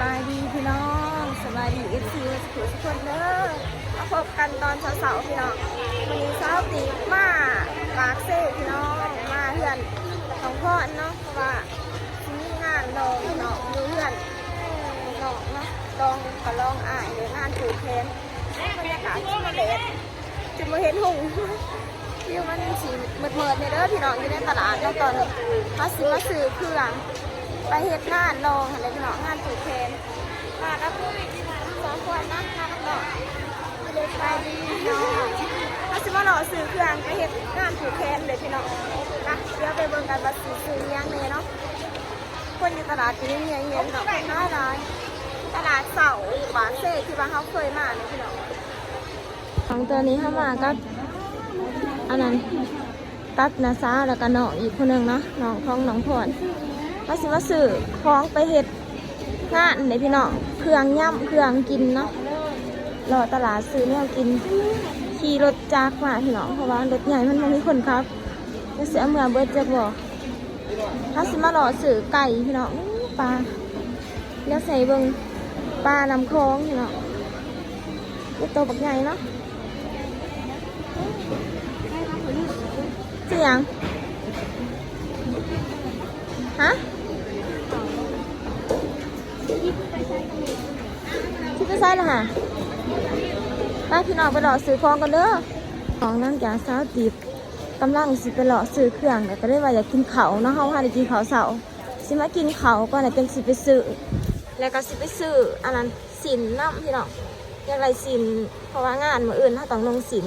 บายดีพี่น้องสบายดีเอฟซีสุขสุขคนเด้อมาพบกันตอนเสาร์ๆพี่น้องวันนี้เช้าตีมาปากเซ่พี่น้องมาเพื่อนของพ่อเนาะเพราะว่าที่นี่งานลองพี่น้องดูเพื่อนลองเนาะลองก็ลองอ่ายเลยงานถูกแทนบรรยากาศที่มาเด็ดจะมาเห็นหุ่งวิวมันสีเมิดๆเนี่ยเด้อพี่น้องอยู่ในตลาดแล้วตอนมาซื้อมาซื้อเครื่อง ไปเฮ็ดงานลองอะไรพี่น้องงานถูกแทนมาแล้วสองคนนะมาแล้วก็ไปดีเนาะถ้าสิมาหล่อซื้อเครื่องไปเฮ็ดงานถูกแทนเลยพี่น้องนะเดี๋ยวไปเบิ่งกันว่าซื้อซื้อยังไงเนาะคนอยู่ตลาดที่นี่เงียบๆเนาะคนน้อยร้ายตลาดเสาบานเซ่ที่ว่าเขาเคยมาเนี่ยพี่น้องของตัวนี้เข้ามาก็อันนั้นตัดนาซาแล้วก็น้องอีกคนหนึ่งเนาะน้องของน้องพร มาสิมาซื้อของไปเห็ดงานในพี่น้องเครื่องย่ำเครื่องกินเนาะรอตลาดซื้อเนี่ยกินขี่รถจักมาพี่น้องเพราะว่ารถใหญ่มันไม่มีคนครับจะเสียเมื่อเบิร์ดจะบอกถ้าสิมารอซื้อไก่พี่น้องปลาเลี้ยวใส่เบิงปลานำคลองพี่น้องเป็นตัวบักใหญ่เนาะเสียงฮะ ที่ไปใส่ละฮะไปพี่น้องไปหล่อซื้อของกันเด้อของนั่งจากสาวตีบกำลังสิไปหล่อซื้อเครื่องแต่ก็ได้ว่าอยากกินเขาเนาะเฮาหาได้กินเขาเสาร์สิมากินเขาก่อนแล้วจังสิไปซื้อแล้วก็สิไปซื้ออันนั้นสินน้ำพี่น้องอยากไรสินเพราะว่างานมื้ออื่นเฮาต้องลงสิน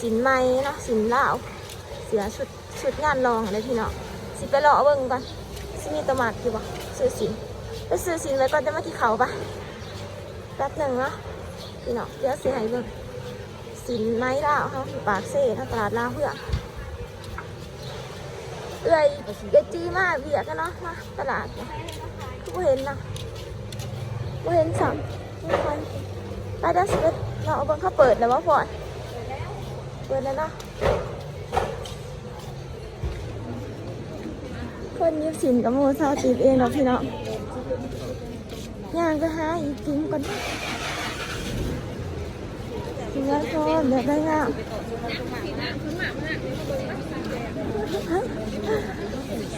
สินใหม่เนาะสินลาวเสือชุดชุดงานรองอะไรพี่น้องสิไปรอเบิ่งก่อนสิมีตวหมากอยู่บ่ซื้อสิน ไปซื้อสินไว้ก่อนจะมาที่เขาปะแป๊บหนึ่งเนาะพี่น้องเดี๋ยวสิให้เบิ่งสินไม้ลาวเขาอยู่ปากเซ่ทางตลาดลาเพื่อเอ้ยเดจีมาเบียกันเนาะมาตลาดเนี่ยคือบ่เห็นนะบ่เห็นสัมทุกคนไปด้อสิไปเราเอาบิ่งเขาเปิดแล้วว่าพอดเปิดแล้วเนาะคนยิบสินกับโมซาตีบเองเนาะพี่เนาะ ย่างไปหาอีกกินก่อนกินแล้วก็เดี๋ยวได้งาม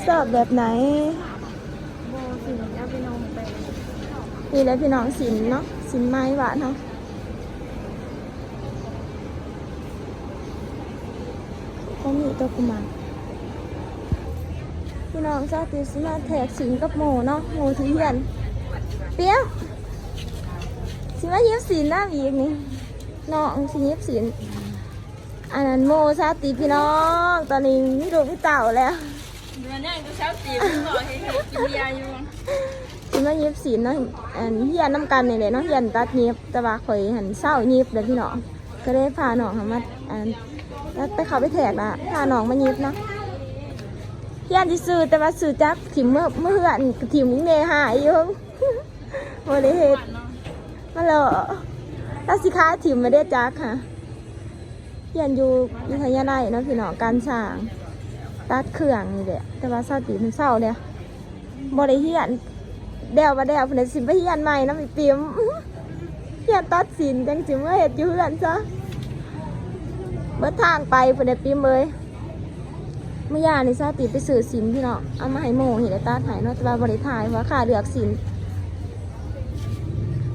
ชอบแบบไหนนี่แหละพี่น้องสินเนาะสินไม้หวานเนาะก็มีตัวกุมารพี่น้องชาติสมาแทกสิงกับโมเนาะโมที่เฮียน เปี้ยมสิมาเย็บสีน้ำอีกนี่น้องสิเย็บสีอันนั้นโมชาติพี่น้อง ตอนนี้มีลูกมีเต่าแล้วเดือนนี้ก็เช้าตีไม่บอกให้เขากินยาอยู่สิมาเย็บสีเนาะอันเฮียนน้ำกันนี่แหละเนาะเฮียนตัดเย็บแต่ว่าข่อยหันเศร้าเย็บเลยพี่น้องก็ได้พาน้องมาอันแล้วไปเขาไปแทกละพาน้องมาเย็บเนาะเฮียนที่ซื้อแต่ว่าซื้อจักถิ่มเมื่อเมื่อเฮือนถิ่มเมหายอยู่ บริเหตุมาเลอะถ้าสิค้าถิ่มม่ได้จักค่ะเฮียนอยู่วิทยาลัยเนาะพี่น้องการสร้างตัดเครื่องนี่แหละแต่ว่าสติมันเศร้าเลยบริเฮียนเดวมาเดวเพิ่นสิไปเฮียนใหม่เนาะพี่ปิมเฮียนตัดสินจังสิมื่อเฮ็ดอยู่เฮือนซะเมื่อทางไปเพิ่นได้ปิมเลยเมื่อยานในซาติไปสื่อสินพี่เนาะเอามาให้โมเห็นไอ้ตาถ่ายเนาะแต่ว่าบริถ่ายว่าค่าเลือกสิน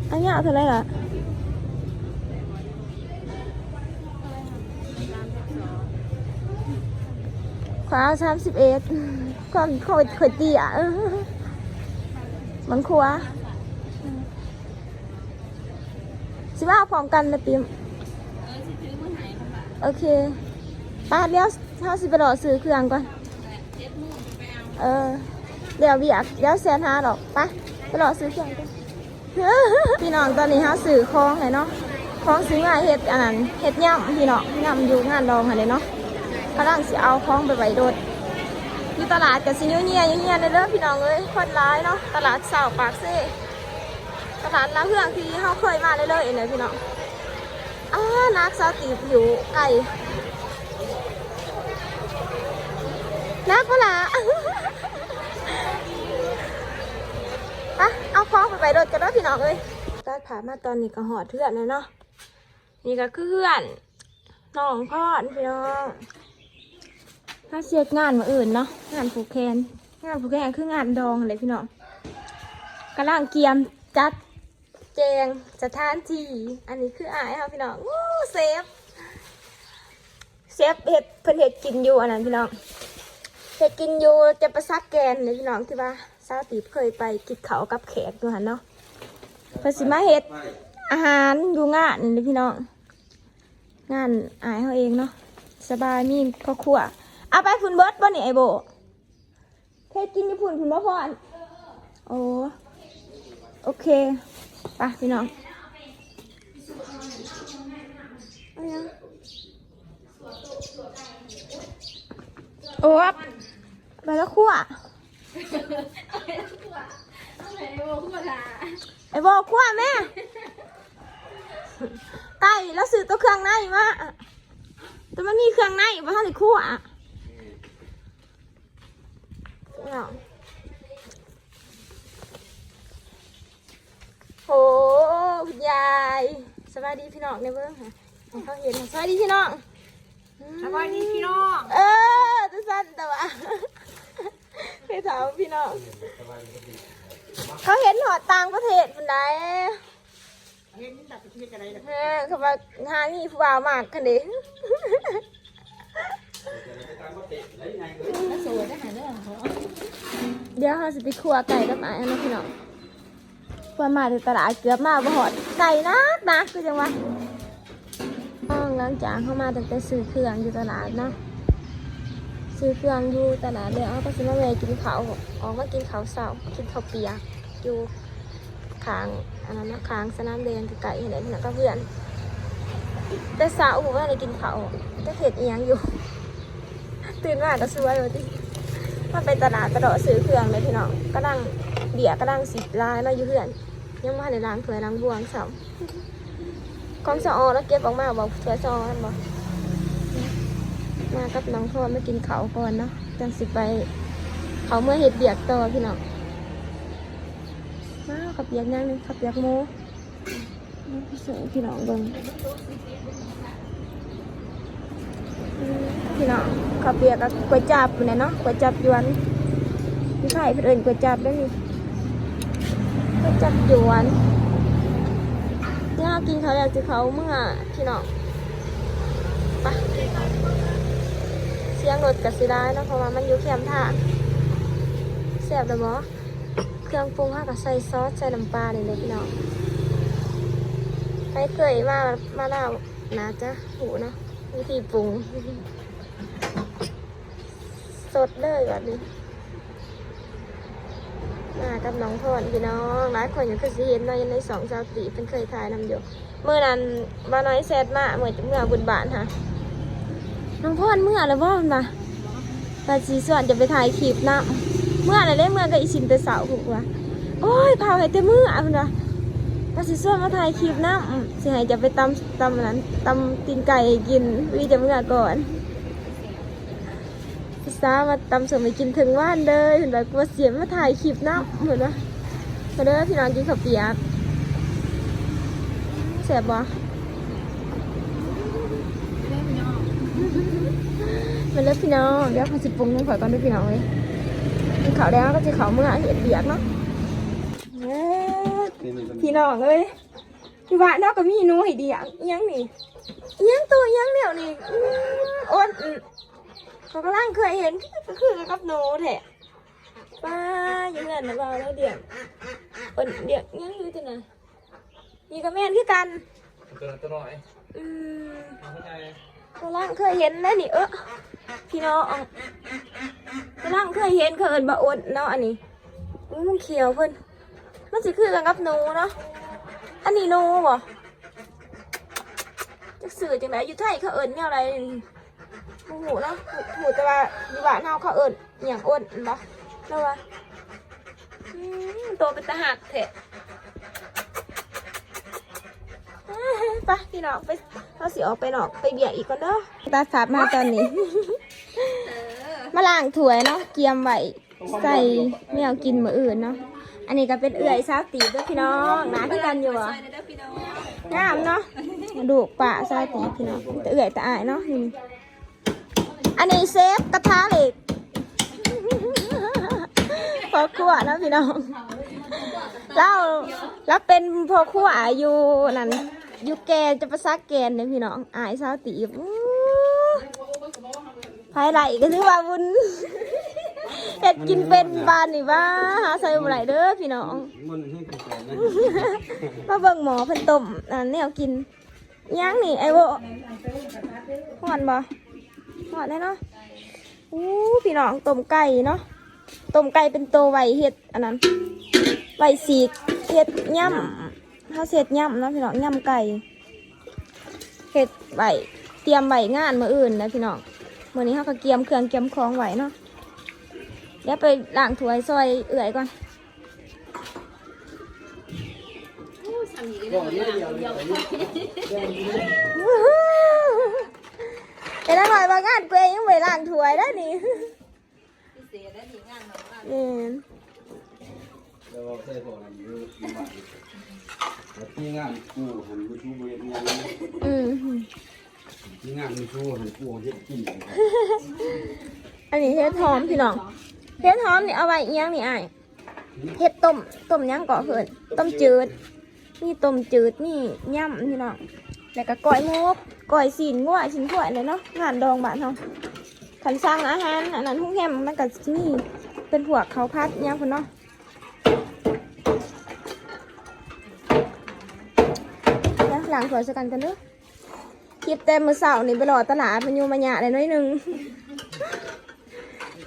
อันนี้เอาเท่าไรล่ะขวาสามสิบเอ็ดความโคตรโคตรเตี้ยเออบังคัวสิว่าเอาพร้อมกันนะปิมโอเคป้าเลี้ยวเท้าสิบไปรอซื้อเครื่องก่อน เออ เดี๋ยวเบียกเดี๋ยวแสนห้าดอกไปไปรอซื้อเครื่องก่อน พี่น้องตอนนี้ฮาซื้อของเลยเนาะของซื้อมาเฮ็ดอันนั้นเฮ็ดย่ำพี่น้องย่ำอยู่งานดองหั่นเลยเนาะกำลังสิเอาของไปไว้โดดอยู่ตลาดกับสิยูเนียยเนียเลยเด้อพี่น้องเอ้ยคนร้ายเนาะตลาดสาวปากเซ่ตลาดลาเฮืองที่เฮาเคยมาเลยเลยๆเนี่ยพี่น้องอ้านักสาวตีบอยู่ไกลนักเปะล่ะอะเอาข อง ไปไปรถกันเนาะพี่น้องเอ้ยตัดผ่ามาตอนนี้ก็หอดเทือนเลยเนาะนี่ก็คือเพื่อนน้องพ่อพี่น้องถ้าเสียงานมาอื่นเนาะงานผูกแขนงานผูกแขนคืองานดองเลยพี่น้องกำลังเกียมจัดแจงสถานที่อันนี้คืออายค่ะพี่น้องวู้เซฟเซฟเห็ดเพิ่นเห็ดกินอยู่อันนั้นพี่น้องเห็ดกินอยู่จะประซักแกนเลยพี่น้องที่ว่า ซาตีเคยไปกินเขากับแขกดูหันเนาะเพิ่นสิมาเห็ดอาหารอยู่งานนี่เลยพี่น้องงานอายเขาเองเนาะสบายมีครอครัวเอาไปฝุ่นเบิร์ดบ่นี่ไอโบเทศกินอยู่ฝุ่นฝุ่นบ่พอนโอ้โอเคไปพี่น้องเอายังโอ้ไปแล้วคั่ว ไหนบอกขึ้นมาด่าไอ้บอกคั่วแม่ไก่แล้วซื้อตัวเครื่องในมาแต่มันมีเครื่องในว่าท่านได้คั่วอะเอาโอ้คุณยายสวัสดีพี่น้องในเบื้องค่ะให้เขาเห็นสวัสดีพี่น้องสบายดีพี่น้อง เออตุสั้นแต่ว่า ไปถามพี่น้องเขาเห็นหอดต่างประเทศคนใดเห็นตัดไปที่อะไรล่ะเออเขาว่าหานี่ผู้บ่าวมากกันเด้แล้วสวยได้หาเรื่องของเขาเดี๋ยวเราจะไปครัวไก่กับไอ้นะพี่น้องครัวมาในตลาดเกือบมาบ่หอดไก่นักนักคือจังวะห้องหลังจากเข้ามาตั้งแต่ซื้อเครื่องอยู่ตลาดเนาะ ซื้อเครื่องอยู่ตลาดเลยเอาก็ซื้อมาแวะกินข้าออกมากินข้าเสากินข้าเปียกอยู่ขางอันนั้นนะขางสนามเดนไก่เห็นไหมน้องก็เพื่อน แต่สาวว่าอะไรกินข้าวแต่เห็ดเอียงอยู่ ตื่นมาก็สวยเลยที่มาไปตลาดตลอดซื้อเครื่องเลยพี่น้องก็นั่งเบียร์ก็นั่งสิบลายมาอยู่เพื่อน ยังมาในล้างถ้วยล้างบวงสามของสะอแล้วเก็บออกมาบอกถ้วยสะอมันบอก มากับน้องพ่อมากินเขาก่อนเนาะจังสิไป เขาเมื่อเห็ดเบียกต่อพี่น้องมาขับเบียกย่างนึงขับเบียกหมูพี่เสือพี่น้องเบิ่งอืมพี่น้องขับเบียกกับก๋วยจับเนี่ยเนาะก๋วยจับยวนพี่ไข่เพื่อนก๋วยจับได้นี่ก๋วยจับยวนย่ากินเขาอยากจะเขาเมื่อพี่น้องไป สียงรถกับสิได้เนาะเพราะว่ามันอยู่แคมป์ทางแซ่บเลยบอเครื่องปรุงห้ากับใส่ซอสใส่น้ำปลาเลยเลยพี่น้องใครเคยมามาแล้วนะจ๊ะหูเนาะวิธีปรุง สดเลยแบบนี้มากับน้องพรพี่น้องหลายคนยังเคยสิเห็นเนาะยังในสองสาวตีเป็นเคยถ่ายนำอยู่เมื่อนั้นบ้าน้อยแซดมาเหมื่อเมื่อบุญบานค่ะ น้องพรเมื่อแล้วว่ามันมาปาจีส่วนจะไปถ่ายคลิปนะเมื่ออะไรได้เมื่อกับอีชินแต่เสาถูกว่าโอ้ยพาไปแต่เมื่อคุณว่าปาจีส่วนมาถ่ายคลิปนะอืมสิให้จะไปตำตำนั้นตำตีนไก่กินวีจะเมื่อก่อนพิซซ่ามาตำส่งไปกินถึงว่านเลยเห็นแบบกลัวเสียมาถ่ายคลิปนะเหมือนว่ามาเด้อพี่น้องกินข้าวเปียกแสบบ่ มาเด้อพี่น้องเดี๋ยวเขาสิปรุงให้ข่อยก่อนเด้วยพี่น้องเลยกินข้าวแล้วก็จะข้าวเมื่อเห็ดเปียกเนาะเอ้ยพี่น้องเอ้ยพี่ว่าเนาะก็มีหนูให้ดีอะอิหยังนี่อิหยังตัวอิหยังเดี๋ยวนี่อื้ออ้วนอื้อเขากำลังเคยเห็นก็คือกับหนูแท้ป้ายังเงินนะบ่าวแล้วเดี๋ยวเปินเดี๋ยวยังอยู่ที่ไหนนี่ก็แม่นคือกันตัวนั้นตัวน้อยอืม เข้าลังเคยเห็นแล้วนี่เออพี่น้องกำลังเคยเห็นเขาเอินบะอดเนาะอันนี้อุ๊ยมันเขียวเพิ่นมันสิคือกันกับหนูเนาะอันนี้หนูบ่จะสื่อจังไดอยู่ไทยเขาเอินแนวอะไรโอ้โหเนาะหูแต่ว่าอยู่บ้านเฮาเขาเอิ้นอย่างอ้นบ่แล้วว่าตัวเป็นตาหักแท้อ่า ไปพี่น้องไปเราสิออกไปนอกไปเบียร์อีกก่อนเด้อตาสาบมาตอนนี้ มาล้างถ้วยเนาะเกียมไว้ใส่แมวกินมืออื่นเนาะอันนี้ก็เป็นเอื่อยสาตีด้วยพี่น้องหนาคือกันอยู่อะใส่ในเด้องามเนาะกระดูปะสาตีพี่น้องแต่เอื่อยแต่อายเนาะนี่อันนี้เซฟกระทะเหล็กพอครัวนะพี่น้องเราเราเป็นพอครัวอยู่นั่น อยู่แกนจะประซักแกนเนี่ยพี่น้องอายสาวตีบอู้ภายไหลก็ถือว่าบุญเห็ดกินเป็นบานนี่ว่าหาใส่บ่ไหลเด้อพี่น้องมันให้กระแสนะมาเบิ่งหมอเพิ่นต้มอันแนวกินย่างนี่ไอ้โบหอนบ่หอนได้เนาะอู้พี่น้องต้มไก่เนาะต้มไก่เป็นโตวไว้เฮ็ดอันนั้นไว้สีกเฮ็ดย่ำ เฮาเฮ็ดย่ำนะพี่น้องย่ำไก่เฮ็ดไว้เตรียมไว้งานมืออื่นนะพี่น้องมื้อนี้เฮาก็เตรียมเครื่องเตรียมของไว้เนาะเดี๋ยวไปล้างถ้วยซอยเอื่อยก่อนเอ็นอร่อยบางงานเกวยังไม่ล้างถ้วยได้นี่พิเศษได้ดีงานน้องบ้านนี่แล้วเราใส่พอกันอยู่ที่บ้าน แล้วที่งานกูหันไปชูเวทงานอืมที่งานมีชูหันกูเฮ็ดกินอันนี้เห็ดหอมพี่น้องเห็ดหอมนี่เอาไว้อิหยังนี่ไอ้เห็ดต้มต้มยังก่อเพิ่นต้มจืดนี่ต้มจืดนี่ย่ำพี่น้องแล้วก็ก้อยมกก้อยสีนงัวชิ้นถ้วยเลยเนาะงานดองบ้านเฮาขันสร้างอาหารอันนั้นทุ่งแฮมมันก็สิมีเป็นพวกเขาพัดอิหยังพุ่นเนาะ ล้วหลังสวยสกันกันเด้อคลิปแต่มือเสาร์นี่ไปรอตลาดมันอยู่มาหยาเลยน้อยหนึ่ง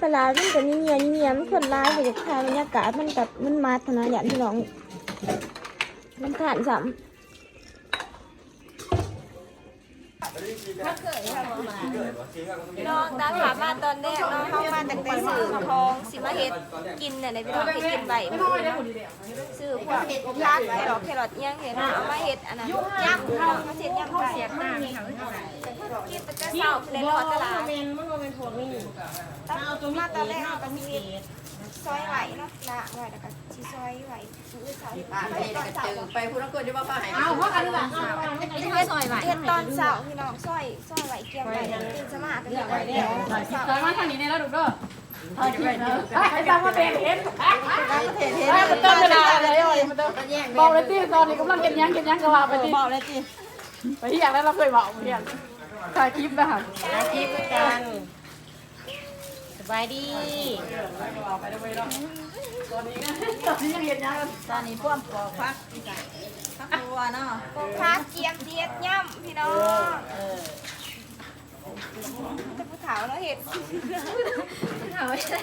ตลาดมันก็มีเงียมีเงียมันคนร้ายไปจากทางบรรยากาศมันกับมันมาธนาอย่างที่น้องมันผ่านสามน้องตาถามมาตอนแรกน้อง เข้ามาแต่งแต่สื่อทองสิมาเฮ็ดกินเนี่ยในพี่น้องเฮ็ดกินใบสื่อพวกพักแครอทแครอทอิหยังเห็นเอามาเฮ็ดอันนั้นย่ำพี่น้องมาเฮ็ดย่ำไก่หน้านี่ค่ะกินแต่เช้าในรอตลาดมาตอนแรกเราก็มีซอยไหวเนาะละไหวแล้วก็ชีซอยไหวซื้อสาวป้าไปกระจือไปพูดคนที่ว่าป้าหายเอาเพราะกันล่ะไม่ใช่ซอยไหวเฮ็ดตอนเช้าพี่น้องซอยซอยไหวเกี่ยมไหวตื่นสมากันเลยเดี๋ยวเช้าสายมาทางนี้เนี่ยแล้วดูก็ถ่าย ไอ้ตามมาเป็นเห็นเทเทไอ้มันเติมเวลาเลยโอ้ยมันเติมก็แย่งบอกเลยที่ตอนนี้กำลังกินยังกินยังก็ว่าไปที่บอกเลยจีไปที่อย่างนั้นเราเคยบอกเพื่อนถ่ายคลิปนะฮะถ่ายคลิปกันสบายดีตอนนี้ยังเห็นยังตอนนี้พ่วงปอกพักพักตัวเนาะพักเกียมเดียดย่ำพี่น้อง จะผู้เฒ่าเนาะเฮ็ดถามไม่ได้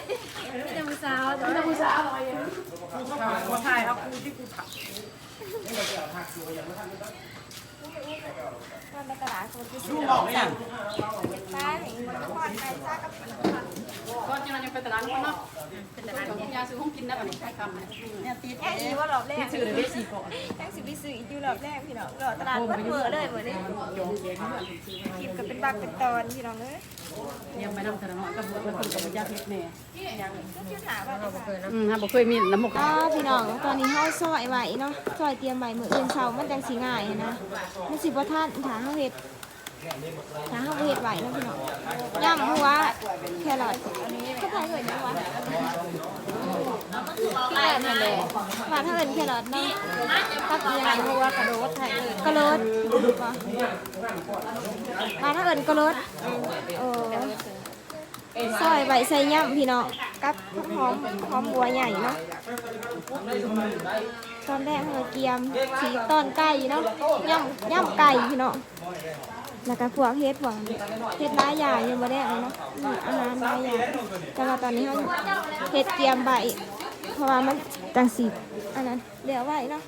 ไม่ได้มือสาวจะไม่ผู้สาวอะไรอย่างนี้ถ่ายเอาคูที่กูถามตอนในตลาดคนที่ซื้อของสั่งป้าเห็นทอดไก่ซ่ากับขนมปัง ก็ยังยังเป็นตลาดคนเนาะเป็นตลาดของยาซื้อห้องกินได้แบบนี้ใช้คำเนี่ยเนี่ยตีแค่อีว่ารอบแรกชื่อเลยได้สี่ก่อนแค่สิไปซื้ออีกอยู่รอบแรกพี่น้องรอตลาดเปิดเปิดเลยเหมือนนี้คลิปก็เป็นบักเป็นตอนพี่น้องเลยยังไม่นำเสนอกับบุคคลกับญาติเพชรเนี่ยก็คือถามว่าเราเคยอืมฮะบอกเคยมีน้ำหมกอ๋อพี่น้องตอนนี้เฮาซอยไหวเนาะซอยเตรียมไหวมื้ออื่นเช้ามันจังสิง่ายนะมันสิบ่ทันถ้าเฮาเฮ็ด ถ้าเฮาบ่เฮ็ดไหวเนาะพี่น้องย่ำหัวแครอทก็ใส่เหินยังวะแครอทนั่นแหละว่าถ้าเหินแครอทเนาะกับอีหยังหัวกระโดดไทยกระโดดว่าถ้าเหินกระโดดโอ้ซอยใบใส่ย่ำพี่น้องกับหอมหอมบัวใหญ่เนาะตอนแรกเราเกียมสีตอนไก่เนาะย่ำย่ำไก่พี่น้อง แล้วก็พวกเฮ็ดพวกเฮ็ดหลายอย่างยังบ่ได้เลยเนาะมีอาหารหลายอย่างแต่ว่าตอนนี้เราเฮ็ดเกียมใบเพราะว่ามันจังสีอันนั้นเหลือไว้เนาะ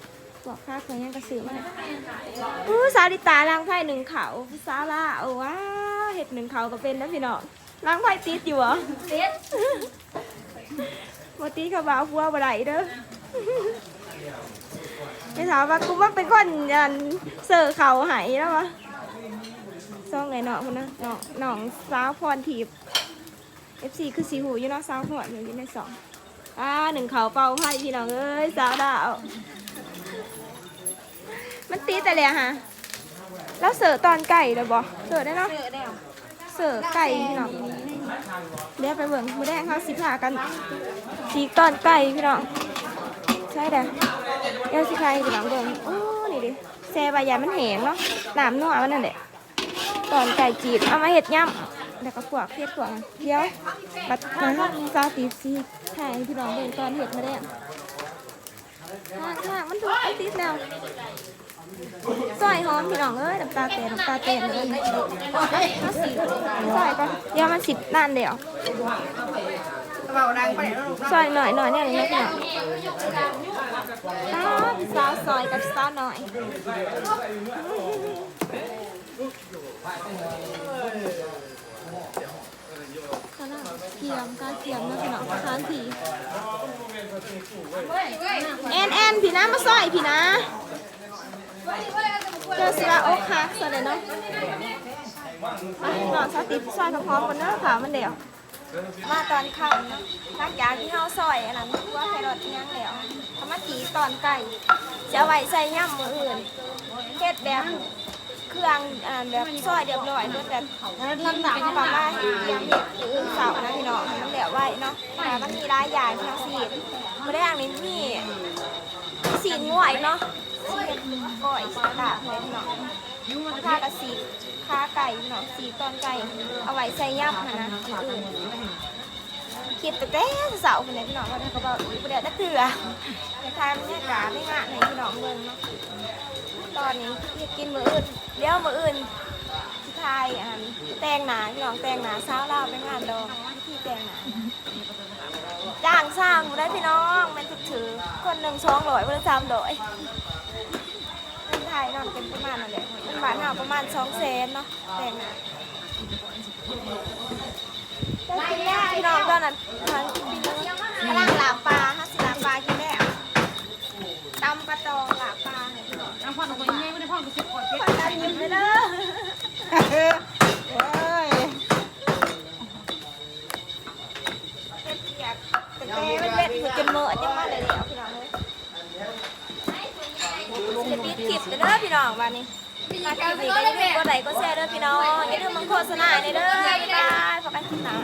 พวกค้าเคยยังกระสือมาอู้สาลิตาล้างไผ่หนึ่งเขาสาลาโอ้ว้าเฮ็ดหนึ่งเขาก็เป็นนะพี่น้องล้างไผ่ติดอยู่เหรอติดบ่ติดเขาบ่าวพัวบ่ได้เด้อไม่ถามว่ากูว่าเป็นคนยันเสิร์เขาหายแล้ววะ ซ่องไงเนาะคุณนะเนาะน้องสาวพรทิพย์ FC คือสีหูอยู่เนาะสาวพรอยู่ในสองอ่าหนึ่งเขาเป่าไพ่พี่น้องเอ้ยสาวดาว มันตีแต่เลยอะฮะแล้วเสิร์ฟตอนไก่เลยบอเสิร์ฟได้เนาะ เจอแล้วเสิร์ฟไก่พี่น้องเดี๋ยวไปเบิ่งมือแดงเขาสิพากันสีตอนไก่พี่น้องใช่เด้อเดี๋ยวสิพาให้พี่น้องเบิ่งโอ้นี่ดิแซ่ใบยามันแหงเนาะน้ำนัวมันนั่นแหละ ตอนไก่จีบเอามาเห็ดย่ำแล้วก็พวกเพียดพวกอันเดี๋ยวบัดมาซาตีซีถ่ายพี่น้องเบิ่งตอนเห็ดมาแดงข้างข้างมันดูดติดแล้วซอยหอมพี่น้องเอ้ยน้ำตาเต้นน้ำตาเต้นเลยมาสิซอยก่อนเดี๋ยวมันสิบนานเดี๋ยวซอยหน่อยหน่อยเนี่ยนี่พี่น้องอ้าวสาวซอยกับสาวหน่อย กำลังเกียมกาเกียมนะพี่น้องทานทีแอนแอนพี่นะมาซอยพี่นะเจอสิว่าอกหักซะเลยเนาะหนอนสติซอยกับพร้อมกันเนาะค่ะมันเดี๋ยวมาตอนค่ำเนาะหลักยางที่เฮาซอยอันนั้นว่าให้รถอิหยังแล้วทำมาจีตอนไก่จะเอาไว้ใส่ย่ำมืออื่นเฮ็ดแบบ เครื่องอ่าแบบซอยเรียบร้อยเบิดแบบลำดับเข้ามาว่าเตรียมเฮ็ดมืออื่นเสานะพี่น้องให้มันแล้วไว้เนาะแต่มันมีหลายอย่างที่เฮาสิเฮ็ดบ่ได้อย่างนี้มีสีง่วยเนาะสีก้อยสีกาเลยพี่น้องข้ากระสีข้าไก่พี่น้องสีตอนไก่เอาไว้ใส่ย่ำนะอื่นคิดแต่แต่เสาคนนี้พี่น้องว่าเขาบอกเดี๋ยวจะเกลือในทางเนี่ยกาไม่งะในพี่น้องเมืองเนาะ ตอนนี้อยากกินมืออื่นเดี๋ยวมืออื่นที่ไทยอันแต่งหนาพี่น้องแต่งหนาเช้าเล่าไปงานดองที่แต่งหนาจ้างสร้างได้พี่น้องมันถือถือคนหนึ่งสองร้อยคนละสามร้อยเงินไทยนอนเป็นประมาณนั่นแหละเงินบาทเฮาประมาณสองแสนเนาะแต่งนะได้กินแม่พี่น้องตอนนั้นทางบินกำลังหลามปลาฮะสิหลามปลากินแม่ตำปลาตองหลามปลาให้พี่น้อง น้ำพ่อหนูไปยังไงไม่ได้พ่อกูสิบขวด ขอใจยิ้มเลยเด้อเฮ็ดเปียกแต่แกมันเล็ดเหมือนจนเมื่อยังมาเลยเดี๋ยวพี่น้องเลยจะปิดคลิปเด้อ พี่น้องวันนี้มาคลิปนี้ก็อย่าลืมกดไลค์กดแชร์เด้อพี่น้องอย่าลืมมังโฆษณาในเด้อบ๊ายบายพบกันคลิปหน้า